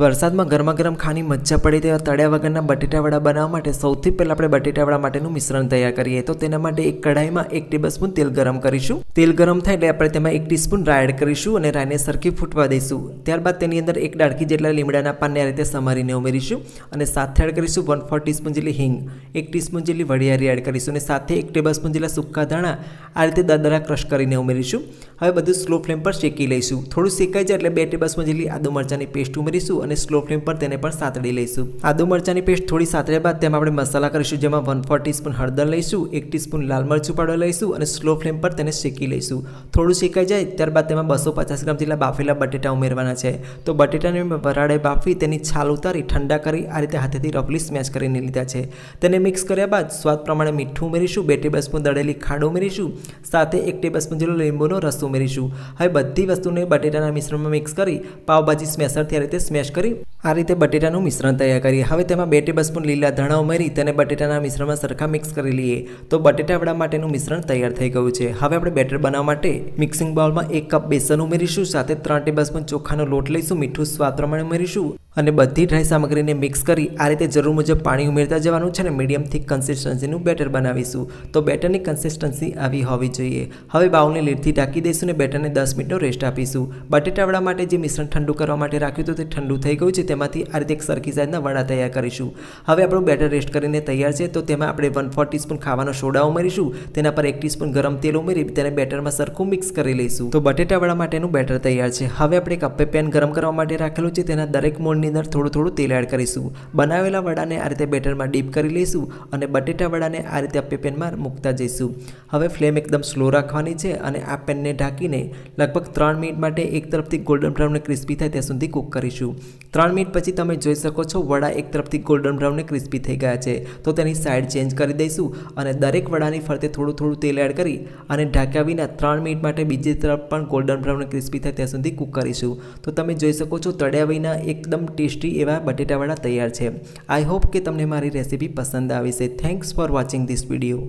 વરસાદમાં ગરમા ગરમ ખાની મજા પડે તેવા તળ્યા વગરના બટેટાવડા બનાવવા માટે સૌથી પહેલાં આપણે બટેટાવડા માટેનું મિશ્રણ તૈયાર કરીએ. તો તેના માટે એક કઢાઈમાં એક ટેબલસ્પૂન તેલ ગરમ કરીશું. તેલ ગરમ થાય એટલે આપણે તેમાં એક ટીસ્પૂન રાઈ એડ કરીશું અને રાયને સરખી ફૂટવા દઈશું. ત્યારબાદ તેની અંદર એક ડાળખી જેટલા લીમડાના પાનને આ રીતે સમારીને ઉમેરીશું અને સાથે એડ કરીશું વન ફોર ટીસ્પૂન જેટલી હિંગ, એક ટીસ્પૂન જેટલી વડિયારી એડ કરીશું અને સાથે એક ટેબલસ્પૂન જેટલા સૂકા ધાણા આ રીતે દદરા ક્રશ કરીને ઉમેરીશું. હવે બધું સ્લો ફ્લેમ પર શેકી લઈશું. થોડું શેકાઈ જાય એટલે બે ટેબલસ્પૂન જેટલી આદુ મરચાંની પેસ્ટ ઉમેરીશું અને સ્લો ફ્લેમ પર તેને પણ સાતડી લઈશું. આદુ મરચાંની પેસ્ટ થોડી સાતડ્યા બાદ તેમાં આપણે મસાલા કરીશું, જેમાં વન ફોર ટીસ્પૂન હળદર લઈશું, એક ટીસ્પૂન લાલ મરચું પાવડર લઈશું અને સ્લો ફ્લેમ પર તેને શેકી લઈશું. થોડું શેકાઈ જાય ત્યારબાદ તેમાં બસો પચાસ ગ્રામ જેટલા બાફેલા બટેટા ઉમેરવાના છે. તો બટેટાને વરાળે બાફી તેની છાલ ઉતારી ઠંડા કરી આ રીતે હાથેથી રફલી સ્મેશ કરીને લીધા છે. તેને મિક્સ કર્યા બાદ સ્વાદ પ્રમાણે મીઠું ઉમેરીશું, બે ટેબલ સ્પૂન દળેલી ખાંડ ઉમેરીશું, સાથે એક ટેબલ સ્પૂન જેટલો લીંબુનો રસ ઉમેરીશું. હવે બધી વસ્તુને બટેટાના મિશ્રણમાં મિક્સ કરી પાવભાજી સ્મેશરથી આ રીતે સ્મેશ કરી આ રીતે બટેટાનું મિશ્રણ તૈયાર કરીએ. હવે તેમાં બે ટેબલ સ્પૂન લીલા ધાણા ઉમેરી તેને બટેટાના મિશ્રણમાં સરખા મિક્સ કરી લઈએ. તો બટેટાવડા માટેનું મિશ્રણ તૈયાર થઈ ગયું છે. હવે આપણે બેટર બનાવવા માટે મિક્સિંગ બાઉલમાં એક કપ બેસન ઉમેરીશું. સાથે ત્રણ ટેબલ સ્પૂન ચોખાનો લોટ લઈશું. મીઠું સ્વાદ પ્રમાણે ઉમેરીશું. અને બધી ડ્રાય સામગ્રીને મિક્સ કરી આ રીતે જરૂર મુજબ પાણી ઉમેરતા જવાનું છે અને મીડિયમ થીક કન્સિસ્ટન્સીનું બેટર બનાવીશું. તો બેટરની કન્સિસ્ટન્સી આવી હોવી જોઈએ. હવે બાઉલને લીડથી ઢાંકી દઈશું અને બેટરને દસ મિનિટનો રેસ્ટ આપીશું. બટેટાવડા માટે જે મિશ્રણ ઠંડુ કરવા માટે રાખ્યું હતું તે ઠંડુ થઈ ગયું છે, તેમાંથી આ રીતે એક સરખી સાઇઝના વડા તૈયાર કરીશું. હવે આપણું બેટર રેસ્ટ કરીને તૈયાર છે, તો તેમાં આપણે વન ફોર ટીસ્પૂન ખાવાનો સોડા ઉમેરીશું. તેના પર એક ટીસ્પૂન ગરમ તેલ ઉમેરી તેને બેટરમાં સરખું મિક્સ કરી લઈશું. તો બટેટાવડા માટેનું બેટર તૈયાર છે. હવે આપણે એક પેન ગરમ કરવા માટે રાખેલું છે, તેના દરેક મોડની અંદર થોડું થોડું તેલ એડ કરીશું. બનાવેલા વડાને આ રીતે બેટરમાં ડીપ કરી લઈશું અને બટેટા વડાને આ રીતે આપણે પેનમાં મૂકતા જઈશું. હવે ફ્લેમ એકદમ સ્લો રાખવાની છે અને આ પેનને ઢાંકીને લગભગ ત્રણ મિનિટ માટે એક તરફથી ગોલ્ડન બ્રાઉન ક્રિસ્પી થાય ત્યાં સુધી કૂક કરીશું. ત્રણ મિનિટ પછી તમે જોઈ શકો છો વડા એક તરફથી ગોલ્ડન બ્રાઉન ક્રિસ્પી થઈ ગયા છે. તો તેની સાઈડ ચેન્જ કરી દઈશું અને દરેક વડાની ફરતે થોડું થોડું તેલ એડ કરી અને ઢાંક્યા વિના ત્રણ મિનિટ માટે બીજી તરફ પણ ગોલ્ડન બ્રાઉન ક્રિસ્પી થાય ત્યાં સુધી કૂક કરીશું. તો તમે જોઈ શકો છો તળ્યા વિના એકદમ ટેસ્ટી એવા બટેટાવડા તૈયાર છે. આઈ હોપ કે તમને મારી રેસીપી પસંદ આવી છે. Thanks for watching this video